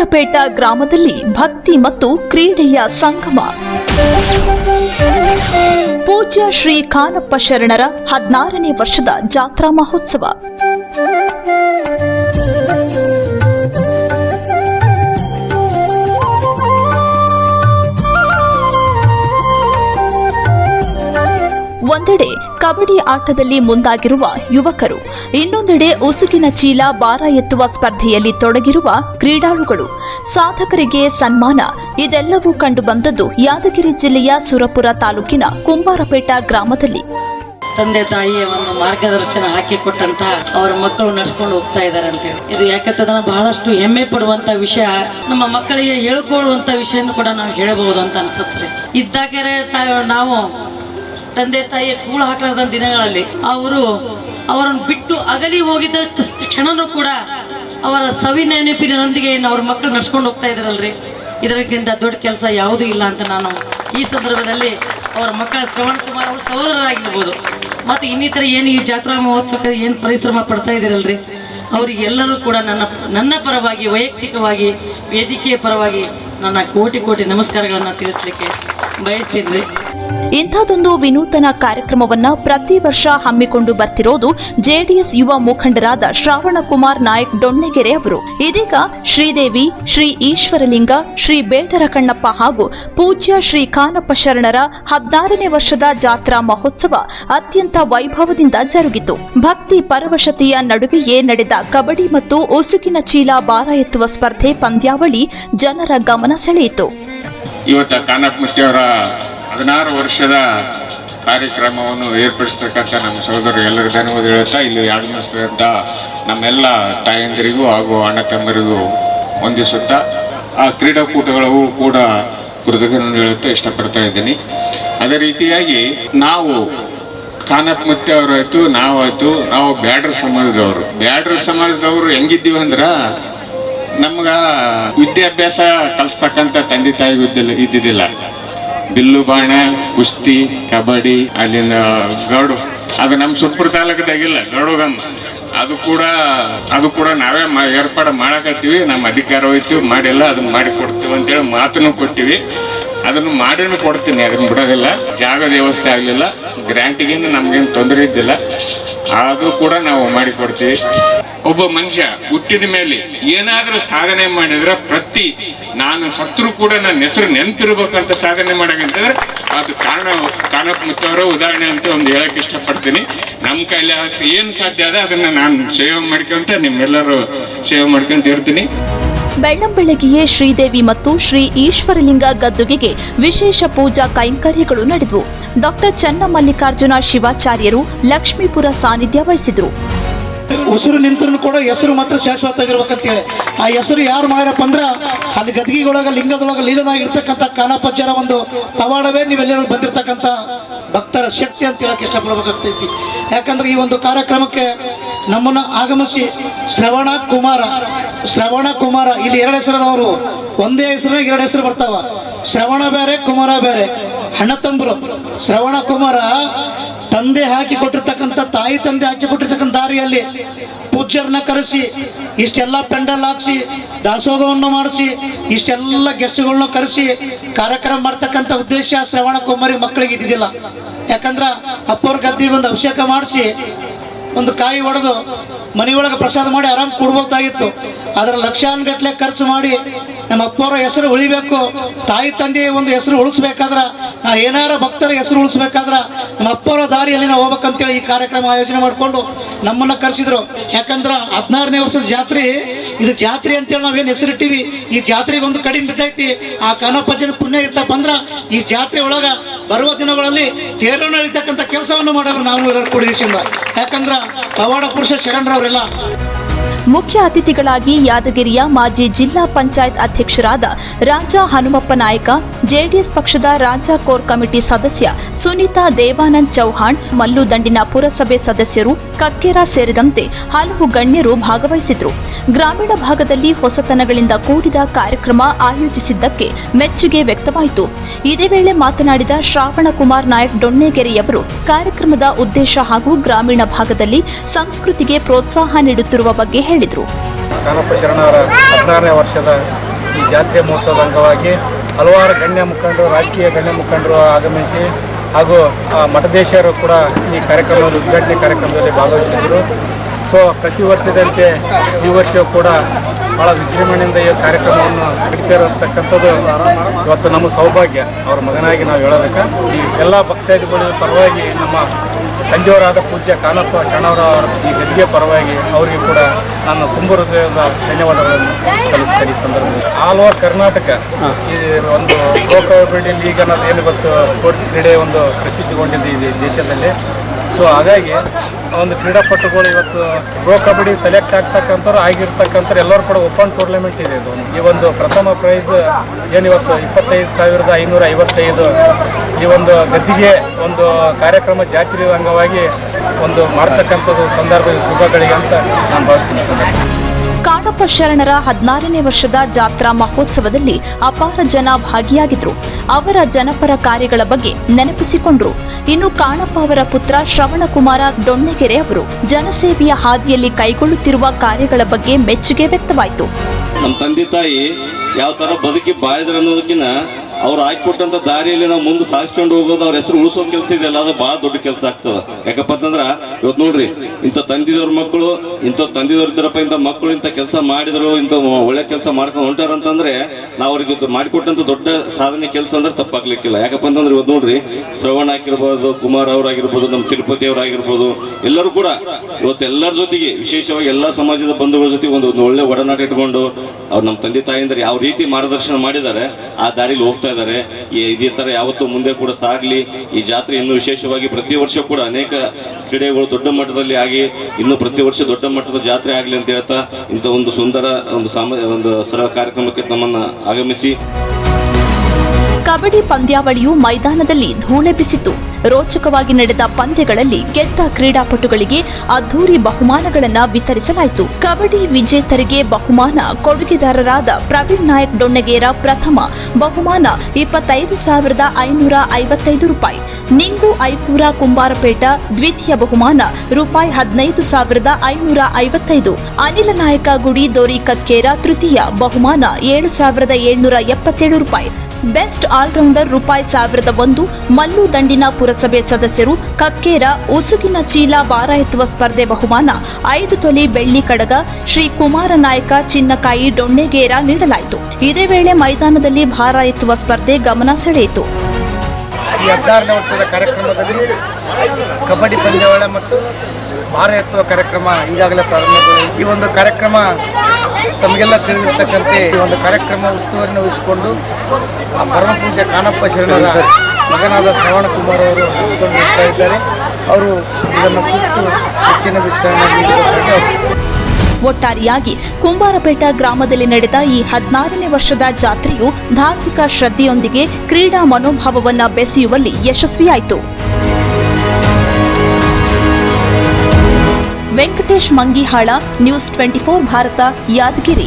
ಕುಂಬಾರಪೇಟ ಗ್ರಾಮದಲ್ಲಿ ಭಕ್ತಿ ಮತ್ತು ಕ್ರೀಡೆಯ ಸಂಗಮ. ಪೂಜ್ಯ ಶ್ರೀ ಖಾನಪ್ಪ ಶರಣರ ಹದಿನಾರನೇ ವರ್ಷದ ಜಾತ್ರಾ ಮಹೋತ್ಸವ. ಕಬಡ್ಡಿ ಆಟದಲ್ಲಿ ಮುಂದಾಗಿರುವ ಯುವಕರು, ಇನ್ನೊಂದೆಡೆ ಉಸುಕಿನ ಚೀಲ ಭಾರ ಎತ್ತುವ ಸ್ಪರ್ಧೆಯಲ್ಲಿ ತೊಡಗಿರುವ ಕ್ರೀಡಾಳುಗಳು. ಸಾಧಕರಿಗೆ ಸನ್ಮಾನ, ಇದೆಲ್ಲವೂ ಕಂಡುಬಂದದ್ದು ಯಾದಗಿರಿ ಜಿಲ್ಲೆಯ ಸುರಪುರ ತಾಲೂಕಿನ ಕುಂಬಾರಪೇಟ ಗ್ರಾಮದಲ್ಲಿ. ತಂದೆ ತಾಯಿಯ ಒಂದು ಮಾರ್ಗದರ್ಶನ ಹಾಕಿಕೊಟ್ಟಂತ ಅವರ ಮಕ್ಕಳು ನಡ್ಸ್ಕೊಂಡು ಹೋಗ್ತಾ ಇದ್ದಾರೆ ಅಂತೇಳಿ ಇದು ಯಾಕಂತಂದ್ರೆ ಬಹಳಷ್ಟು ಹೆಮ್ಮೆ ಪಡುವಂತ ವಿಷಯ. ನಮ್ಮ ಮಕ್ಕಳಿಗೆ ಹೇಳ್ಕೊಳ್ಳುವಂತ ವಿಷಯ ಕೂಡ ನಾವು ಹೇಳಬಹುದು ಅಂತ ಅನ್ಸುತ್ತೆ ಇದ್ದಾಗರೆ ನಾವು ತಂದೆ ತಾಯಿಯ ಕೂಳು ಹಾಕಲಾರ್ದ ದಿನಗಳಲ್ಲಿ ಅವರು ಅವರನ್ನು ಬಿಟ್ಟು ಅಗಲಿ ಹೋಗಿದ್ದ ಕ್ಷಣನೂ ಕೂಡ ಅವರ ಸವಿ ನೆನಪಿನೊಂದಿಗೆ ಅವ್ರ ಮಕ್ಕಳು ನಡ್ಸ್ಕೊಂಡು ಹೋಗ್ತಾ ಇದ್ರಲ್ರಿ ಇದಕ್ಕಿಂತ ದೊಡ್ಡ ಕೆಲಸ ಯಾವುದೂ ಇಲ್ಲ ಅಂತ ನಾನು ಈ ಸಂದರ್ಭದಲ್ಲಿ ಅವರ ಮಕ್ಕಳ ಶ್ರವಣ್ ಕುಮಾರ್ ಅವರು ಸಹೋದರರಾಗಿರ್ಬೋದು. ಮತ್ತು ಇನ್ನಿತರ ಏನು ಈ ಜಾತ್ರಾ ಮಹೋತ್ಸವಕ್ಕೆ ಏನು ಪರಿಶ್ರಮ ಪಡ್ತಾ ಇದ್ದೀರಲ್ರಿ? ಅವರಿಗೆಲ್ಲರೂ ಕೂಡ ನನ್ನ ನನ್ನ ಪರವಾಗಿ, ವೈಯಕ್ತಿಕವಾಗಿ, ವೇದಿಕೆಯ ಪರವಾಗಿ ನನ್ನ ಕೋಟಿ ಕೋಟಿ ನಮಸ್ಕಾರಗಳನ್ನು ತಿಳಿಸ್ಲಿಕ್ಕೆ ಬಯಸ್ತೀನಿ ರೀ ಇಂಥದೊಂದು ವಿನೂತನ ಕಾರ್ಯಕ್ರಮವನ್ನ ಪ್ರತಿ ವರ್ಷ ಹಮ್ಮಿಕೊಂಡು ಬರ್ತಿರೋದು ಜೆಡಿಎಸ್ ಯುವ ಮುಖಂಡರಾದ ಶ್ರಾವಣಕುಮಾರ್ ನಾಯಕ್ ಡೊಣ್ಣೆಗೆರೆ ಅವರು. ಇದೀಗ ಶ್ರೀದೇವಿ, ಶ್ರೀ ಈಶ್ವರಲಿಂಗ, ಶ್ರೀ ಬೇಟರ ಕಣ್ಣಪ್ಪ ಹಾಗೂ ಪೂಜ್ಯ ಶ್ರೀ ಕಾನಪ್ಪ ಶರಣರ ಹದಿನಾರನೇ ವರ್ಷದ ಜಾತ್ರಾ ಮಹೋತ್ಸವ ಅತ್ಯಂತ ವೈಭವದಿಂದ ಜರುಗಿತು. ಭಕ್ತಿ ಪರವಶತೆಯ ನಡುವೆಯೇ ನಡೆದ ಕಬಡ್ಡಿ ಮತ್ತು ಉಸುಕಿನ ಚೀಲ ಭಾರ ಎತ್ತುವ ಸ್ಪರ್ಧೆ ಪಂದ್ಯಾವಳಿ ಜನರ ಗಮನ ಸೆಳೆಯಿತು. ಇವತ್ತು ಕಾನಪ್ಪಮತಿಯವರ ಹದಿನಾರು ವರ್ಷದ ಕಾರ್ಯಕ್ರಮವನ್ನು ಏರ್ಪಡಿಸ್ತಕ್ಕಂಥ ನಮ್ಮ ಸಹೋದರರು ಎಲ್ಲರಿಗೂ ಧನ್ಯವಾದ ಹೇಳುತ್ತಾ ಇಲ್ಲಿ ಆಗಮಿಸಿದಂಥ ನಮ್ಮೆಲ್ಲ ತಾಯಂದಿರಿಗೂ ಹಾಗೂ ಅಣ್ಣ ತಮ್ಮರಿಗೂ ಹೊಂದಿಸುತ್ತಾ ಆ ಕ್ರೀಡಾಕೂಟಗಳಿಗೂ ಕೂಡ ಕೃತಜ್ಞತೆ ಹೇಳುತ್ತಾ ಇಷ್ಟಪಡ್ತಾ ಇದ್ದೀನಿ. ಅದೇ ರೀತಿಯಾಗಿ ನಾವು ಖಾನಪ್ಪಮೂರ್ತಿ ಅವರಾಯ್ತು ನಾವಾಯ್ತು, ನಾವು ಬ್ಯಾಡ್ರ ಸಮಾಜದವರು. ಬ್ಯಾಡ್ರ ಸಮಾಜದವರು ಹೆಂಗಿದ್ದೀವಿ ಅಂದ್ರ ನಮ್ಗ ವಿದ್ಯಾಭ್ಯಾಸ ಕಲಿಸ್ತಕ್ಕಂಥ ತಂದೆ ತಾಯಿಗೂ ಇದ್ದಿದ್ದಿಲ್ಲ. ಬಿಲ್ಲು ಬಾಣ, ಕುಸ್ತಿ, ಕಬಡ್ಡಿ ಅಲ್ಲಿಂದ ಗೌಡು ಅದು ನಮ್ಮ ಸುಪ್ರ ತಾಲೂಕದಾಗಿಲ್ಲ ಗಡುಗಮ್ಮ ಅದು ಕೂಡ ಅದು ಕೂಡ ನಾವೇ ಏರ್ಪಾಡು ಮಾಡಕತ್ತೀವಿ. ನಮ್ಮ ಅಧಿಕಾರ ಹೋಯ್ತು, ಮಾಡಿಲ್ಲ ಅದನ್ನ ಮಾಡಿ ಕೊಡ್ತೀವಿ ಅಂತೇಳಿ ಮಾತನ್ನು ಕೊಟ್ಟಿವಿ. ಅದನ್ನು ಮಾಡಿನೂ ಕೊಡ್ತೀನಿ ಅದನ್ನ ಬಿಡೋದಿಲ್ಲ. ಜಾಗ ವ್ಯವಸ್ಥೆ ಆಗಲಿಲ್ಲ. ಗ್ರ್ಯಾಂಟಿಗೇನು ನಮ್ಗೇನು ತೊಂದರೆ ಇದ್ದಿಲ್ಲ. ಅದು ಕೂಡ ನಾವು ಮಾಡಿಕೊಡ್ತೀವಿ. ಒಬ್ಬ ಮನುಷ್ಯ ಹುಟ್ಟಿದ ಮೇಲೆ ಏನಾದರೂ ಸಾಧನೆ ಮಾಡಿದ್ರೆ ಪ್ರತಿ ನಾನು ಸತ್ರು ಕೂಡ ನನ್ನ ಹೆಸರು ನೆನಪಿರ್ಬೇಕಂತ ಸಾಧನೆ ಮಾಡಕಂತಂದ್ರೆ ಅದು ಕಾರಣ ಕಾಣಕ್ ಮುಚ್ಚವರ ಉದಾಹರಣೆ ಅಂತ ಒಂದು ಹೇಳಕ್ ಇಷ್ಟಪಡ್ತೀನಿ. ನಮ್ಮ ಕೈಲಿ ಏನು ಸಾಧ್ಯ ಅದ ಅದನ್ನ ನಾನು ಸೇವೆ ಮಾಡ್ಕೊಂತ ನಿಮ್ಮೆಲ್ಲರೂ ಸೇವೆ ಮಾಡ್ಕೊಂತ ಇರ್ತೀನಿ. ಬೆಳ್ಳಂಬೆಳಗ್ಗೆಯೇ ಶ್ರೀದೇವಿ ಮತ್ತು ಶ್ರೀ ಈಶ್ವರಲಿಂಗ ಗದ್ದುಗೆಗೆ ವಿಶೇಷ ಪೂಜಾ ಕೈಂಕರ್ಯಗಳು ನಡೆದವು. ಡಾಕ್ಟರ್ ಚನ್ನಮಲ್ಲಿಕಾರ್ಜುನ ಶಿವಾಚಾರ್ಯರು ಲಕ್ಷ್ಮೀಪುರ ಸಾನ್ನಿಧ್ಯ ವಹಿಸಿದರು. ಉಸಿರು ನಿಂತರೂ ಕೂಡ ಹೆಸರು ಮಾತ್ರ ಶಾಶ್ವತವಾಗಿರ್ಬೇಕಂತೇಳಿ. ಆ ಹೆಸರು ಯಾರು ಮಾಡ್ಯಾರಪ್ಪ ಅಂದ್ರ ಅಲ್ಲಿ ಗದಗಿಗೊಳಗ, ಲಿಂಗದೊಳಗ ಲೀಲನಾಗಿರ್ತಕ್ಕಂಥ ಕಾನಪಜ್ಜರ ಒಂದು ಪವಾಡವೇ ನೀವೆಲ್ಲರೂ ಬಂದಿರತಕ್ಕಂಥ ಭಕ್ತರ ಶಕ್ತಿ ಅಂತ ಹೇಳಕ್ ಇಷ್ಟಪಡ್ಬೇಕಾಗ್ತೈತಿ. ಯಾಕಂದ್ರೆ ಈ ಒಂದು ಕಾರ್ಯಕ್ರಮಕ್ಕೆ ನಮ್ಮನ್ನ ಆಗಮಿಸಿ ಶ್ರವಣ ಕುಮಾರ ಶ್ರವಣ ಕುಮಾರ. ಇಲ್ಲಿ ಎರಡು ಹೆಸರದವರು ಒಂದೇ ಹೆಸರಾಗ ಎರಡು ಹೆಸರು ಬರ್ತಾವ. ಶ್ರವಣ ಬೇರೆ, ಕುಮಾರ ಬೇರೆ. ಹಣ ತಂಬರು ಶ್ರವಣ ಕುಮಾರ ತಂದೆ ಹಾಕಿ ಕೊಟ್ಟಿರ್ತಕ್ಕಂಥ, ತಾಯಿ ತಂದೆ ಹಾಕಿ ಕೊಟ್ಟಿರ್ತಕ್ಕಂಥ ದಾರಿಯಲ್ಲಿ ಪೂಜ್ಯರನ್ನ ಕರೆಸಿ, ಇಷ್ಟೆಲ್ಲ ಪೆಂಡಲ್ ಹಾಕ್ಸಿ, ದಾಸೋಹವನ್ನು ಮಾಡಿಸಿ, ಇಷ್ಟೆಲ್ಲ ಗೆಸ್ಟ್ಗಳನ್ನ ಕರೆಸಿ ಕಾರ್ಯಕ್ರಮ ಮಾಡ್ತಕ್ಕಂಥ ಉದ್ದೇಶ ಶ್ರವಣ ಕುಮಾರಿ ಮಕ್ಕಳಿಗೆ ಇದ್ದಿದ್ದಿಲ್ಲ. ಯಾಕಂದ್ರ ಅಪ್ಪವ್ರ ಗದ್ದಿಗೆ ಒಂದು ಅಭಿಷೇಕ ಮಾಡಿಸಿ ಒಂದು ಕಾಯಿ ಒಡೆದು ಮನೆಯೊಳಗೆ ಪ್ರಸಾದ ಮಾಡಿ ಆರಾಮ್ ಕೊಡ್ಬೋದಾಗಿತ್ತು. ಅದರ ಲಕ್ಷಾನುಗಟ್ಲೆ ಖರ್ಚು ಮಾಡಿ ನಮ್ಮ ಅಪ್ಪವರ ಹೆಸರು ಉಳಿಬೇಕು, ತಾಯಿ ತಂದೆಯ ಒಂದು ಹೆಸರು ಉಳಿಸ್ಬೇಕಾದ್ರ, ನಾ ಏನಾರ ಭಕ್ತರ ಹೆಸರು ಉಳಿಸ್ಬೇಕಾದ್ರ ನಮ್ಮ ಅಪ್ಪವರ ದಾರಿಯಲ್ಲಿ ನಾವು ಹೋಗ್ಬೇಕಂತೇಳಿ ಈ ಕಾರ್ಯಕ್ರಮ ಆಯೋಜನೆ ಮಾಡಿಕೊಂಡು ನಮ್ಮನ್ನ ಕರೆಸಿದ್ರು. ಯಾಕಂದ್ರ ಹದಿನಾರನೇ ವರ್ಷದ ಜಾತ್ರೆ, ಇದು ಜಾತ್ರೆ ಅಂತೇಳಿ ನಾವೇನು ಹೆಸರಿಟ್ಟಿವಿ. ಈ ಜಾತ್ರೆಗೆ ಒಂದು ಕಡಿಮೆ ಬಿದ್ದೈತಿ. ಆ ಕನಪಜನ ಪುಣ್ಯ ಇತ್ತಪ್ಪ ಅಂದ್ರ ಈ ಜಾತ್ರೆ ಒಳಗ ಬರುವ ದಿನಗಳಲ್ಲಿ ತೇರು ನಡೀತಕ್ಕಂಥ ಕೆಲಸವನ್ನು ಮಾಡಲು ನಾವು ಎಲ್ಲರೂ ಕೂಡಿಸಿಂದ ಯಾಕಂದ್ರೆ ಪವಾಡ ಪುರುಷ ಶರಣರವರೆಲ್ಲ ಮುಖ್ಯ ಅತಿಥಿಗಳಾಗಿ ಯಾದಗಿರಿಯ ಮಾಜಿ ಜಿಲ್ಲಾ ಪಂಚಾಯತ್ ಅಧ್ಯಕ್ಷರಾದ ರಾಜ ಹನುಮಪ್ಪ ನಾಯಕ, ಜೆಡಿಎಸ್ ಪಕ್ಷದ ರಾಜಾ ಕೋರ್ ಕಮಿಟಿ ಸದಸ್ಯ ಸುನೀತಾ ದೇವಾನಂದ್ ಚೌಹಾಣ್ ಮಲ್ಲುದಂಡಿನ ಪುರಸಭೆ ಸದಸ್ಯರು ಕಕ್ಕೇರ ಸೇರಿದಂತೆ ಹಲವು ಗಣ್ಯರು ಭಾಗವಹಿಸಿದ್ರು. ಗ್ರಾಮೀಣ ಭಾಗದಲ್ಲಿ ಹೊಸತನಗಳಿಂದ ಕೂಡಿದ ಕಾರ್ಯಕ್ರಮ ಆಯೋಜಿಸಿದ್ದಕ್ಕೆ ಮೆಚ್ಚುಗೆ ವ್ಯಕ್ತವಾಯಿತು. ಇದೇ ವೇಳೆ ಮಾತನಾಡಿದ ಶ್ರಾವಣ ಕುಮಾರ್ ನಾಯಕ್ ಡೊಣ್ಣೆಗೆರೆಯವರು ಕಾರ್ಯಕ್ರಮದ ಉದ್ದೇಶ ಹಾಗೂ ಗ್ರಾಮೀಣ ಭಾಗದಲ್ಲಿ ಸಂಸ್ಕೃತಿಗೆ ಪ್ರೋತ್ಸಾಹ ನೀಡುತ್ತಿರುವ ಬಗ್ಗೆ ಹೇಳಿದರು. ಕಾನಪ್ಪ ಶರಣರ ಹದಿನಾರನೇ ವರ್ಷದ ಈ ಜಾತ್ರೆ ಮಹೋತ್ಸವದ ಅಂಗವಾಗಿ ಹಲವಾರು ಗಣ್ಯ ಮುಖಂಡರು, ರಾಜಕೀಯ ಗಣ್ಯ ಮುಖಂಡರು ಆಗಮಿಸಿ ಹಾಗೂ ಮಠದೇಶರು ಕೂಡ ಈ ಕಾರ್ಯಕ್ರಮದ ಉದ್ಘಾಟನೆ ಕಾರ್ಯಕ್ರಮದಲ್ಲಿ ಭಾಗವಹಿಸಿದರು ಸೊ ಪ್ರತಿ ವರ್ಷದಂತೆ ಈ ವರ್ಷವೂ ಕೂಡ ಭಾಳ ವಿಜೃಂಭಣೆಯಿಂದ ಈ ಕಾರ್ಯಕ್ರಮವನ್ನು ನಡೀತಾ ಇರತಕ್ಕಂಥದ್ದು ಇವತ್ತು ನಮ್ಮ ಸೌಭಾಗ್ಯ. ಅವರ ಮಗನಾಗಿ ನಾವು ಹೇಳೋದಕ್ಕೆ ಈ ಎಲ್ಲ ಭಕ್ತಾದಿಗಳ ಪರವಾಗಿ ನಮ್ಮ ತಂದೆಯವರಾದ ಪೂಜ್ಯ ಕಾನಪ್ಪ ಶರಣವರ ಈ ಗದ್ದಿಗೆ ಪರವಾಗಿ ಅವರಿಗೆ ಕೂಡ ನಾನು ತುಂಬ ಹೃದಯದ ಧನ್ಯವಾದಗಳನ್ನು ಸಲ್ಲಿಸ್ತೇನೆ ಈ ಸಂದರ್ಭದಲ್ಲಿ. ಆಲ್ ಓವರ್ ಕರ್ನಾಟಕ ಈ ಒಂದು ಪ್ರೋ ಕಬಡ್ಡಿ ಲೀಗ್ ಅನ್ನೋದು ಏನು ಗೊತ್ತು ಸ್ಪೋರ್ಟ್ಸ್ ಕ್ರೀಡೆ ಒಂದು ಪ್ರಸಿದ್ಧಿಗೊಂಡಿದೆ ಈ ದೇಶದಲ್ಲಿ. ಸೊ ಹಾಗಾಗಿ ಒಂದು ಕ್ರೀಡಾಪಟುಗಳು ಇವತ್ತು ಪ್ರೋ ಕಬಡ್ಡಿ ಸೆಲೆಕ್ಟ್ ಆಗ್ತಕ್ಕಂಥವ್ರು ಆಗಿರ್ತಕ್ಕಂಥ ಎಲ್ಲರೂ ಕೂಡ ಓಪನ್ ಟೂರ್ನಮೆಂಟ್ ಇದೆ ಇದು. ಈ ಒಂದು ಪ್ರಥಮ ಪ್ರೈಸ್ ಏನಿವತ್ತು ಇಪ್ಪತ್ತೈದು ಸಾವಿರದ ಐನೂರ ಐವತ್ತೈದು ಈ ಒಂದು ಗದ್ದಿಗೆ ಒಂದು ಕಾರ್ಯಕ್ರಮ ಜಾತ್ರೆ ಅಂಗವಾಗಿ ಒಂದು ಮಾಡ್ತಕ್ಕಂಥದ್ದು ಸಂದರ್ಭದ ಶುಭಗಳಿಗೆ ಅಂತ ನಾನು ಭಾವಿಸ್ತೀನಿ ಸಂದರ್ಭ ಕಾಡಪ್ಪ ಶರಣರ ಹದಿನಾರನೇ ವರ್ಷದ ಜಾತ್ರಾ ಮಹೋತ್ಸವದಲ್ಲಿ ಅಪಾರ ಜನ ಭಾಗಿಯಾಗಿದ್ರು. ಅವರ ಜನಪರ ಕಾರ್ಯಗಳ ಬಗ್ಗೆ ನೆನಪಿಸಿಕೊಂಡ್ರು. ಇನ್ನು ಕಾಣಪ್ಪ ಅವರ ಪುತ್ರ ಶ್ರವಣಕುಮಾರ ಡೊಣ್ಣೆಗೆರೆ ಅವರು ಜನಸೇವೆಯ ಹಾದಿಯಲ್ಲಿ ಕೈಗೊಳ್ಳುತ್ತಿರುವ ಕಾರ್ಯಗಳ ಬಗ್ಗೆ ಮೆಚ್ಚುಗೆ ವ್ಯಕ್ತವಾಯಿತು. ನಮ್ಮ ತಂದೆ ತಾಯಿ ಯಾವ ತರ ಬದುಕಿ ಬಾಳಿದ್ರ ಅನ್ನೋದಕ್ಕಿಂತ ಅವ್ರು ಹಾಕಿಕೊಟ್ಟಂತ ದಾರಿಯಲ್ಲಿ ನಾವು ಮುಂದೆ ಸಾಯಿಸ್ಕೊಂಡು ಹೋಗೋದು ಅವ್ರ ಹೆಸರು ಉಳಿಸೋ ಕೆಲಸ ಇದೆಯಲ್ಲ ಅದು ಬಹಳ ದೊಡ್ಡ ಕೆಲಸ ಆಗ್ತದ. ಯಾಕಪ್ಪ ಅಂತಂದ್ರ ಇವತ್ತು ನೋಡ್ರಿ, ಇಂಥ ತಂದಿದವ್ರ ಮಕ್ಕಳು ಇಂಥ ತಂದಿದವ್ರ ಇದ್ದಾರಪ್ಪ ಇಂಥ ಮಕ್ಕಳು ಇಂಥ ಕೆಲಸ ಮಾಡಿದ್ರು, ಇಂಥ ಒಳ್ಳೆ ಕೆಲಸ ಮಾಡ್ಕೊಂಡು ಹೊಂಟಾರ ಅಂತಂದ್ರೆ ನಾವು ಅವ್ರಿಗೆ ಮಾಡಿಕೊಟ್ಟಂತ ದೊಡ್ಡ ಸಾಧನೆ ಕೆಲಸ ಅಂದ್ರೆ ತಪ್ಪಾಗ್ಲಿಕ್ಕಿಲ್ಲ. ಯಾಕಪ್ಪ ಅಂತಂದ್ರೆ ಇವತ್ತು ನೋಡ್ರಿ, ಶ್ರವಣ್ ಆಗಿರ್ಬೋದು, ಕುಮಾರ್ ಅವರಾಗಿರ್ಬೋದು ನಮ್ಮ ತಿರುಪತಿ ಅವರಾಗಿರ್ಬೋದು, ಎಲ್ಲರೂ ಕೂಡ ಇವತ್ತು ಎಲ್ಲರ ಜೊತೆಗೆ, ವಿಶೇಷವಾಗಿ ಎಲ್ಲಾ ಸಮಾಜದ ಬಂಧುಗಳ ಜೊತೆ ಒಂದು ಒಳ್ಳೆ ಒಡನಾಟ ಇಟ್ಕೊಂಡು, ಅವ್ರು ನಮ್ಮ ತಂದೆ ತಾಯಿಂದ್ರೆ ಯಾವ ರೀತಿ ಮಾರ್ಗದರ್ಶನ ಮಾಡಿದ್ದಾರೆ, ಆ ದಾರಿಲಿ ಹೋಗ್ತಾ ಇದ್ದಾರೆ ಇದೇ ತರ ಯಾವತ್ತೂ ಮುಂದೆ ಕೂಡ ಸಾಗ್ಲಿ. ಈ ಜಾತ್ರೆ ಇನ್ನು ವಿಶೇಷವಾಗಿ ಪ್ರತಿ ವರ್ಷ ಕೂಡ ಅನೇಕ ಕ್ರೀಡೆಗಳು ದೊಡ್ಡ ಮಟ್ಟದಲ್ಲಿ ಆಗಿ ಇನ್ನು ಪ್ರತಿ ವರ್ಷ ದೊಡ್ಡ ಮಟ್ಟದ ಜಾತ್ರೆ ಆಗಲಿ ಅಂತ ಹೇಳ್ತಾ ಇಂಥ ಒಂದು ಸುಂದರ ಒಂದು ಸಾಮ ಒಂದು ಸರಳ ಕಾರ್ಯಕ್ರಮಕ್ಕೆ ತಮ್ಮನ್ನ ಆಗಮಿಸಿ. ಕಬಡ್ಡಿ ಪಂದ್ಯಾವಳಿಯು ಮೈದಾನದಲ್ಲಿ ಧೂಳೆಬ್ಬಿಸಿತು ರೋಚಕವಾಗಿ ನಡೆದ ಪಂದ್ಯಗಳಲ್ಲಿ ಗೆದ್ದ ಕ್ರೀಡಾಪಟುಗಳಿಗೆ ಅದ್ದೂರಿ ಬಹುಮಾನಗಳನ್ನು ವಿತರಿಸಲಾಯಿತು. ಕಬಡ್ಡಿ ವಿಜೇತರಿಗೆ ಬಹುಮಾನ, ಕೊಡುಗೆದಾರರಾದ ಪ್ರವೀಣ್ ನಾಯಕ್ ಡೊಣ್ಣಗೇರ ಪ್ರಥಮ ಬಹುಮಾನ ಇಪ್ಪತ್ತೈದು ಸಾವಿರದ ಐನೂರ ಐವತ್ತೈದು ರೂಪಾಯಿ. ನಿಂಗು ಐಪೂರ ಕುಂಬಾರಪೇಟ ದ್ವಿತೀಯ ಬಹುಮಾನ ರೂಪಾಯಿ ಹದಿನೈದು ಸಾವಿರದ ಐನೂರ ಐವತ್ತೈದು. ಅನಿಲ ನಾಯಕ ಗುಡಿ ದೋರಿ ಕಕ್ಕೇರ ತೃತೀಯ ಬಹುಮಾನ ಏಳು ಸಾವಿರದ ಏಳ್ನೂರ ಎಪ್ಪತ್ತೇಳು ರೂಪಾಯಿ. ಬೆಸ್ಟ್ ಆಲ್ರೌಂಡರ್ ರೂಪಾಯಿ ಸಾವಿರದ ಒಂದು, ಮಲ್ಲು ದಂಡಿನ ಪುರಸಭೆ ಸದಸ್ಯರು ಕಕ್ಕೇರ, ಉಸುಗಿನ ಚೀಲ ಭಾರ ಎತ್ತುವ ಸ್ಪರ್ಧೆ ಬಹುಮಾನ, ಐದು ತೊಲಿ ಬೆಳ್ಳಿ ಕಡಗ, ಶ್ರೀ ಕುಮಾರ ನಾಯಕ ಚಿನ್ನಕಾಯಿ ಡೊಣ್ಣೆಗೇರ ನೀಡಲಾಯಿತು. ಇದೇ ವೇಳೆ ಮೈದಾನದಲ್ಲಿ ಭಾರ ಎತ್ತುವ ಸ್ಪರ್ಧೆ ಗಮನ ಸೆಳೆಯಿತು. ಕಬಡ್ಡಿ ಪಂದ್ಯಾವಳಿ ಮತ್ತು ಭಾರ ಎತ್ತುವ ಕಾರ್ಯಕ್ರಮ ಈಗಾಗಲೇ ಪ್ರಾರಂಭಗೊಂಡಿದೆ. ಈ ಒಂದು ಕಾರ್ಯಕ್ರಮ ತಮಗೆಲ್ಲ ತಿಳಿದಿರ್ತಕ್ಕಂತೆ ಈ ಒಂದು ಕಾರ್ಯಕ್ರಮ ಉಸ್ತುವಾರಿನ ವಹಿಸಿಕೊಂಡು ಆ ಪರಮ ಪೂಜೆ ಕಾನಪ್ಪ ಶರಣರ ಮಗನಾದ ಶ್ರವಣಕುಮಾರ್ ಅವರು ಹಂಚಿಕೊಂಡು ಹೋಗ್ತಾ ಇದ್ದಾರೆ. ಅವರು ಇದನ್ನು ಕುರಿತು ಹೆಚ್ಚಿನ ವಿಸ್ತರಣೆ ನೀಡಬೇಕಾಗಿ ಅವರು ಒಟ್ಟಾರೆಯಾಗಿ ಕುಂಬಾರಪೇಟ ಗ್ರಾಮದಲ್ಲಿ ನಡೆದ ಈ ಹದಿನಾರನೇ ವರ್ಷದ ಜಾತ್ರೆಯು ಧಾರ್ಮಿಕ ಶ್ರದ್ಧೆಯೊಂದಿಗೆ ಕ್ರೀಡಾ ಮನೋಭಾವವನ್ನು ಬೆಸೆಯುವಲ್ಲಿ ಯಶಸ್ವಿಯಾಯಿತು. Venkatesh Mangihal news twenty four Bharat Yadgir.